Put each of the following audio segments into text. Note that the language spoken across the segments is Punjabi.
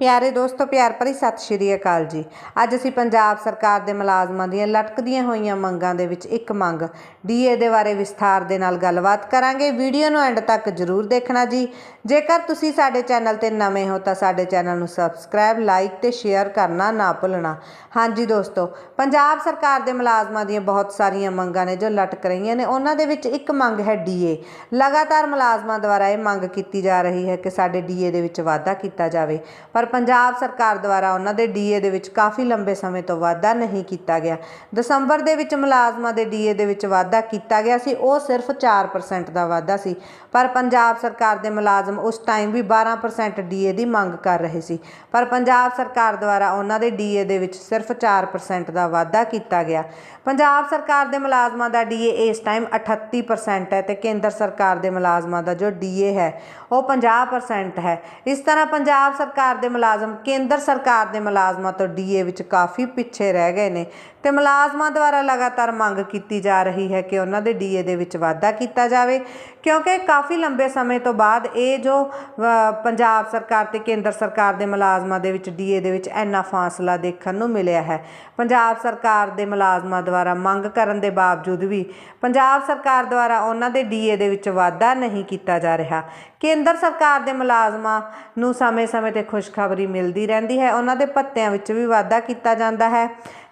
ਪਿਆਰੇ ਦੋਸਤੋ, ਪਿਆਰ ਭਰੀ ਸਤਿ ਸ਼੍ਰੀ ਅਕਾਲ ਜੀ। ਅੱਜ ਅਸੀਂ ਪੰਜਾਬ ਸਰਕਾਰ ਦੇ ਮੁਲਾਜ਼ਮਾਂ ਦੀਆਂ ਲਟਕਦੀਆਂ ਹੋਈਆਂ ਮੰਗਾਂ ਦੇ ਵਿੱਚ ਇੱਕ ਮੰਗ ਡੀਏ ਦੇ ਬਾਰੇ ਵਿਸਥਾਰ ਦੇ ਨਾਲ ਗੱਲਬਾਤ ਕਰਾਂਗੇ। ਵੀਡੀਓ ਨੂੰ ਐਂਡ ਤੱਕ ਜਰੂਰ ਦੇਖਣਾ ਜੀ। ਜੇਕਰ ਤੁਸੀਂ ਸਾਡੇ ਚੈਨਲ ਤੇ ਨਵੇਂ ਹੋ, ਤਾਂ ਸਾਡੇ ਚੈਨਲ ਨੂੰ ਸਬਸਕ੍ਰਾਈਬ, ਲਾਈਕ ਤੇ ਸ਼ੇਅਰ ਕਰਨਾ ਨਾ ਭੁੱਲਣਾ। ਹਾਂਜੀ ਦੋਸਤੋ, ਪੰਜਾਬ ਸਰਕਾਰ ਦੇ ਮੁਲਾਜ਼ਮਾਂ ਦੀਆਂ ਬਹੁਤ ਸਾਰੀਆਂ ਮੰਗਾਂ ਨੇ ਜੋ ਲਟਕ ਰਹੀਆਂ ਨੇ। ਉਹਨਾਂ ਦੇ ਵਿੱਚ ਇੱਕ ਮੰਗ ਹੈ ਡੀਏ ਲਗਾਤਾਰ ਮੁਲਾਜ਼ਮਾਂ ਦੁਆਰਾ ਇਹ ਮੰਗ ਕੀਤੀ ਜਾ ਰਹੀ ਹੈ ਕਿ ਸਾਡੇ ਡੀਏ ਦੇ ਵਿੱਚ ਵਾਧਾ ਕੀਤਾ ਜਾਵੇ। ਪਰ ਪੰਜਾਬ ਸਰਕਾਰ ਦੁਆਰਾ ਉਹਨਾਂ ਦੇ ਡੀਏ ਦੇ ਵਿੱਚ ਕਾਫੀ ਲੰਬੇ ਸਮੇਂ ਤੋਂ ਵਾਧਾ ਨਹੀਂ ਕੀਤਾ ਗਿਆ। ਦਸੰਬਰ ਦੇ ਵਿੱਚ ਮੁਲਾਜ਼ਮਾਂ ਦੇ ਡੀਏ ਦੇ ਵਿੱਚ ਵਾਧਾ ਕੀਤਾ ਗਿਆ ਸੀ, ਉਹ ਸਿਰਫ 4% ਦਾ ਵਾਧਾ ਸੀ। ਪਰ ਪੰਜਾਬ ਸਰਕਾਰ ਦੇ ਮੁਲਾਜ਼ਮ ਉਸ ਟਾਈਮ ਵੀ 12% ਡੀਏ ਦੀ ਮੰਗ ਕਰ ਰਹੇ ਸੀ। ਪਰ ਪੰਜਾਬ ਸਰਕਾਰ ਦੁਆਰਾ ਉਹਨਾਂ ਦੇ ਡੀਏ ਦੇ ਵਿੱਚ ਸਿਰਫ 4% ਦਾ ਵਾਧਾ ਕੀਤਾ ਗਿਆ। ਪੰਜਾਬ ਸਰਕਾਰ ਦੇ ਮੁਲਾਜ਼ਮਾਂ ਦਾ ਡੀਏ ਇਸ ਟਾਈਮ 38% ਹੈ ਤੇ ਕੇਂਦਰ ਸਰਕਾਰ ਦੇ ਮੁਲਾਜ਼ਮਾਂ ਦਾ ਜੋ ਡੀਏ ਹੈ, ਉਹ 50% ਹੈ। ਇਸ ਤਰ੍ਹਾਂ ਪੰਜਾਬ ਸਰਕਾਰ ਦੇ ਮੁਲਾਜ਼ਮ ਕੇਂਦਰ ਸਰਕਾਰ ਦੇ ਮੁਲਾਜ਼ਮਾਂ ਤੋਂ ਡੀਏ ਵਿੱਚ ਕਾਫੀ ਪਿੱਛੇ ਰਹਿ ਗਏ ਨੇ ਤੇ ਮੁਲਾਜ਼ਮਾਂ ਦੁਆਰਾ ਲਗਾਤਾਰ ਮੰਗ ਕੀਤੀ ਜਾ ਰਹੀ ਹੈ ਕਿ ਉਹਨਾਂ ਦੇ ਡੀਏ ਦੇ ਵਿੱਚ ਵਾਧਾ ਕੀਤਾ ਜਾਵੇ, ਕਿਉਂਕਿ ਕਾਫੀ ਲੰਬੇ ਸਮੇਂ ਤੋਂ ਬਾਅਦ ਇਹ ਜੋ ਪੰਜਾਬ ਸਰਕਾਰ ਤੇ ਕੇਂਦਰ ਸਰਕਾਰ ਦੇ ਮੁਲਾਜ਼ਮਾਂ ਦੇ ਵਿੱਚ ਡੀਏ ਦੇ ਵਿੱਚ ਇੰਨਾ ਫਾਸਲਾ ਦੇਖਣ ਨੂੰ ਮਿਲਿਆ ਹੈ। ਪੰਜਾਬ ਸਰਕਾਰ ਦੇ ਮੁਲਾਜ਼ਮਾਂ ਦੁਆਰਾ ਮੰਗ ਕਰਨ ਦੇ ਬਾਵਜੂਦ ਵੀ ਪੰਜਾਬ ਸਰਕਾਰ ਦੁਆਰਾ ਉਹਨਾਂ ਦੇ ਡੀਏ ਦੇ ਵਿੱਚ ਵਾਧਾ ਨਹੀਂ ਕੀਤਾ ਜਾ ਰਿਹਾ। ਕੇਂਦਰ ਸਰਕਾਰ ਦੇ ਮੁਲਾਜ਼ਮਾਂ ਨੂੰ ਸਮੇਂ-ਸਮੇਂ ਤੇ ਖੁਸ਼ਖ ਖੁਸ਼ਖਬਰੀ ਮਿਲਦੀ ਰਹਿੰਦੀ ਹੈ, ਉਹਨਾਂ ਦੇ ਭੱਤਿਆਂ ਵਿੱਚ ਵੀ ਵਾਧਾ ਕੀਤਾ ਜਾਂਦਾ ਹੈ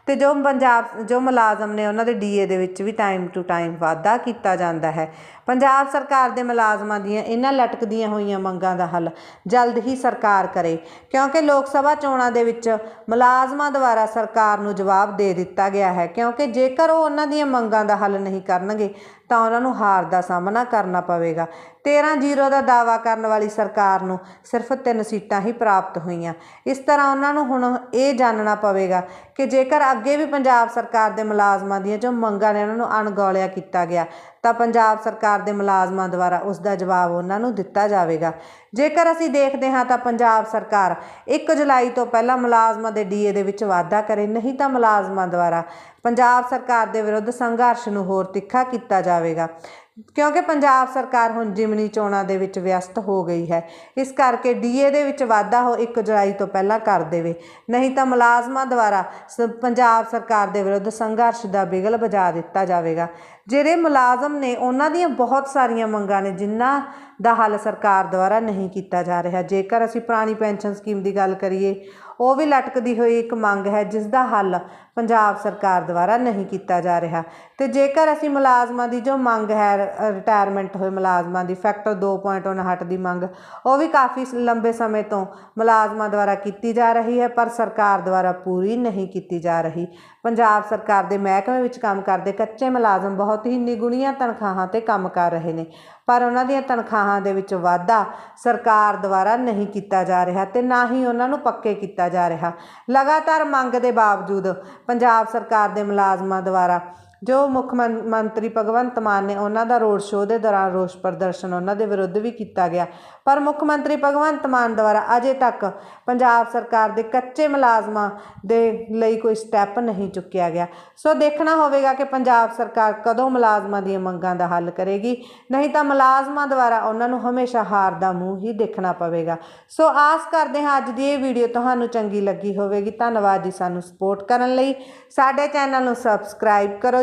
ਤੇ ਜੋ ਪੰਜਾਬ, ਜੋ ਮੁਲਾਜ਼ਮ ਨੇ ਉਹਨਾਂ ਦੇ ਡੀਏ ਦੇ ਵਿੱਚ ਵੀ ਟਾਈਮ ਟੂ ਟਾਈਮ ਵਾਧਾ ਕੀਤਾ ਜਾਂਦਾ ਹੈ। ਪੰਜਾਬ ਸਰਕਾਰ ਦੇ ਮੁਲਾਜ਼ਮਾਂ ਦੀਆਂ ਇਹਨਾਂ ਲਟਕਦੀਆਂ ਹੋਈਆਂ ਮੰਗਾਂ ਦਾ ਹੱਲ ਜਲਦ ਹੀ ਸਰਕਾਰ ਕਰੇ, ਕਿਉਂਕਿ ਲੋਕ ਸਭਾ ਚੋਣਾਂ ਦੇ ਵਿੱਚ ਮੁਲਾਜ਼ਮਾਂ ਦੁਆਰਾ ਸਰਕਾਰ ਨੂੰ ਜਵਾਬ ਦੇ ਦਿੱਤਾ ਗਿਆ ਹੈ, ਕਿਉਂਕਿ ਜੇਕਰ ਉਹ ਉਹਨਾਂ ਦੀਆਂ ਮੰਗਾਂ ਦਾ ਹੱਲ ਨਹੀਂ ਕਰਨਗੇ ਤਾਂ ਉਹਨਾਂ ਨੂੰ ਹਾਰ ਦਾ ਸਾਹਮਣਾ ਕਰਨਾ ਪਵੇਗਾ। 13-0 ਦਾ ਦਾਅਵਾ ਕਰਨ ਵਾਲੀ ਸਰਕਾਰ ਨੂੰ ਸਿਰਫ ਤਿੰਨ ਸੀਟਾਂ ਹੀ ਪ੍ਰਾਪਤ ਹੋਈਆਂ। ਇਸ ਤਰ੍ਹਾਂ ਉਹਨਾਂ ਨੂੰ ਹੁਣ ਇਹ ਜਾਣਨਾ ਪਵੇਗਾ ਕਿ ਜੇਕਰ ਅੱਗੇ ਵੀ ਪੰਜਾਬ ਸਰਕਾਰ ਦੇ ਮੁਲਾਜ਼ਮਾਂ ਦੀਆਂ ਜੋ ਮੰਗਾਂ ਨੇ ਉਹਨਾਂ ਨੂੰ ਅਣਗੌਲਿਆ ਕੀਤਾ ਗਿਆ, ਤਾਂ ਪੰਜਾਬ ਸਰਕਾਰ ਦੇ ਮੁਲਾਜ਼ਮਾਂ ਦੁਆਰਾ ਉਸ ਦਾ ਜਵਾਬ ਉਹਨਾਂ ਨੂੰ ਦਿੱਤਾ ਜਾਵੇਗਾ। ਜੇਕਰ ਅਸੀਂ ਦੇਖਦੇ ਹਾਂ ਤਾਂ ਪੰਜਾਬ ਸਰਕਾਰ 1 ਜੁਲਾਈ ਤੋਂ ਪਹਿਲਾਂ ਮੁਲਾਜ਼ਮਾਂ ਦੇ ਡੀਏ ਦੇ ਵਿੱਚ ਵਾਧਾ ਕਰੇ, ਨਹੀਂ ਤਾਂ ਮੁਲਾਜ਼ਮਾਂ ਦੁਆਰਾ ਪੰਜਾਬ ਸਰਕਾਰ ਦੇ ਵਿਰੁੱਧ ਸੰਘਰਸ਼ ਨੂੰ ਹੋਰ ਤਿੱਖਾ ਕੀਤਾ ਜਾਵੇ ਜਾਵੇਗਾ। ਕਿਉਂਕਿ ਪੰਜਾਬ ਸਰਕਾਰ ਹੁਣ ਜਿਮਨੀ ਚੋਣਾਂ ਦੇ ਵਿੱਚ ਵਿਅਸਤ ਹੋ ਗਈ ਹੈ। ਇਸ ਕਰਕੇ ਡੀਏ ਦੇ ਵਿੱਚ ਵਾਧਾ ਹੋ 1 ਜੁਲਾਈ ਤੋਂ ਪਹਿਲਾਂ ਕਰ ਦੇਵੇ। ਨਹੀਂ ਤਾਂ ਮੁਲਾਜ਼ਮਾਂ ਦੁਆਰਾ ਪੰਜਾਬ ਸਰਕਾਰ ਦੇ ਵਿਰੁੱਧ ਸੰਘਰਸ਼ ਦਾ ਬਿਗਲ ਵਜਾ ਦਿੱਤਾ ਜਾਵੇਗਾ। ਜਿਹੜੇ ਮੁਲਾਜ਼ਮ ਨੇ ਉਹਨਾਂ ਦੀਆਂ ਬਹੁਤ ਸਾਰੀਆਂ ਮੰਗਾਂ ਨੇ, ਜਿਨ੍ਹਾਂ ਦਾ ਹੱਲ ਸਰਕਾਰ ਦੁਆਰਾ ਨਹੀਂ ਕੀਤਾ ਜਾ ਰਿਹਾ। ਜੇਕਰ ਅਸੀਂ ਪੁਰਾਣੀ ਪੈਨਸ਼ਨ ਸਕੀਮ ਦੀ ਗੱਲ ਕਰੀਏ ਉਹ ਵੀ ਲਟਕਦੀ ਹੋਈ ਇੱਕ ਮੰਗ ਹੈ, ਜਿਸ ਦਾ ਹੱਲ ਪੰਜਾਬ ਸਰਕਾਰ ਦੁਆਰਾ ਨਹੀਂ ਕੀਤਾ ਜਾ ਰਿਹਾ। ਤੇ ਜੇਕਰ ਅਸੀਂ ਮੁਲਾਜ਼ਮਾਂ ਦੀ ਜੋ ਮੰਗ ਹੈ ਰਿਟਾਇਰਮੈਂਟ ਹੋਏ ਮੁਲਾਜ਼ਮਾਂ ਦੀ ਫੈਕਟਰ 2.59 ਦੀ ਮੰਗ, ਉਹ ਵੀ ਕਾਫੀ ਲੰਬੇ ਸਮੇਂ ਤੋਂ ਮੁਲਾਜ਼ਮਾਂ ਦੁਆਰਾ ਕੀਤੀ ਜਾ ਰਹੀ ਹੈ, ਪਰ ਸਰਕਾਰ ਦੁਆਰਾ ਪੂਰੀ ਨਹੀਂ ਕੀਤੀ ਜਾ ਰਹੀ। ਪੰਜਾਬ ਸਰਕਾਰ ਦੇ ਮਹਿਕਮੇ ਵਿੱਚ ਕੰਮ ਕਰਦੇ ਕੱਚੇ ਮੁਲਾਜ਼ਮ ਬਹੁਤ ਹੀ ਨਿਗੁਣੀਆਂ ਤਨਖਾਹਾਂ ਤੇ ਕੰਮ ਕਰ ਰਹੇ ਨੇ, ਪਰ ਉਹਨਾਂ ਦੀਆਂ ਤਨਖਾਹਾਂ ਦੇ ਵਿੱਚ ਵਾਧਾ ਸਰਕਾਰ ਦੁਆਰਾ ਨਹੀਂ ਕੀਤਾ ਜਾ ਰਿਹਾ ਤੇ ਨਾ ਹੀ ਉਹਨਾਂ ਨੂੰ ਪੱਕੇ ਕੀਤਾ ਜਾ ਰਿਹਾ। ਲਗਾਤਾਰ ਮੰਗ ਦੇ ਬਾਵਜੂਦ ਪੰਜਾਬ ਸਰਕਾਰ ਦੇ ਮੁਲਾਜ਼ਮਾਂ ਦੁਆਰਾ ਜੋ ਮੁੱਖ ਮੰਤਰੀ ਭਗਵੰਤ ਮਾਨ ਨੇ ਉਹਨਾਂ ਦਾ ਰੋਡ ਸ਼ੋਅ ਦੇ ਦੌਰਾਨ ਰੋਸ ਪ੍ਰਦਰਸ਼ਨ ਉਹਨਾਂ ਦੇ ਵਿਰੁੱਧ ਵੀ ਕੀਤਾ ਗਿਆ। ਪਰ ਮੁੱਖ ਮੰਤਰੀ ਭਗਵੰਤ ਮਾਨ ਦੁਆਰਾ ਅਜੇ ਤੱਕ ਪੰਜਾਬ ਸਰਕਾਰ ਦੇ ਕੱਚੇ ਮੁਲਾਜ਼ਮਾਂ ਦੇ ਲਈ ਕੋਈ ਸਟੈਪ ਨਹੀਂ ਚੁੱਕਿਆ ਗਿਆ। ਸੋ ਦੇਖਣਾ ਹੋਵੇਗਾ ਕਿ ਪੰਜਾਬ ਸਰਕਾਰ ਕਦੋਂ ਮੁਲਾਜ਼ਮਾਂ ਦੀਆਂ ਮੰਗਾਂ ਦਾ ਹੱਲ ਕਰੇਗੀ। ਨਹੀਂ ਤਾਂ ਮੁਲਾਜ਼ਮਾਂ ਦੁਆਰਾ ਉਹਨਾਂ ਨੂੰ ਹਮੇਸ਼ਾ ਹਾਰ ਦਾ ਮੂੰਹ ਹੀ ਦੇਖਣਾ ਪਵੇਗਾ। ਸੋ ਆਸ ਕਰਦੇ ਹਾਂ ਅੱਜ ਦੀ ਇਹ ਵੀਡੀਓ ਤੁਹਾਨੂੰ ਚੰਗੀ ਲੱਗੀ ਹੋਵੇਗੀ। ਧੰਨਵਾਦ ਜੀ ਸਾਨੂੰ ਸਪੋਰਟ ਕਰਨ ਲਈ। ਸਾਡੇ ਚੈਨਲ ਨੂੰ ਸਬਸਕ੍ਰਾਈਬ ਕਰੋ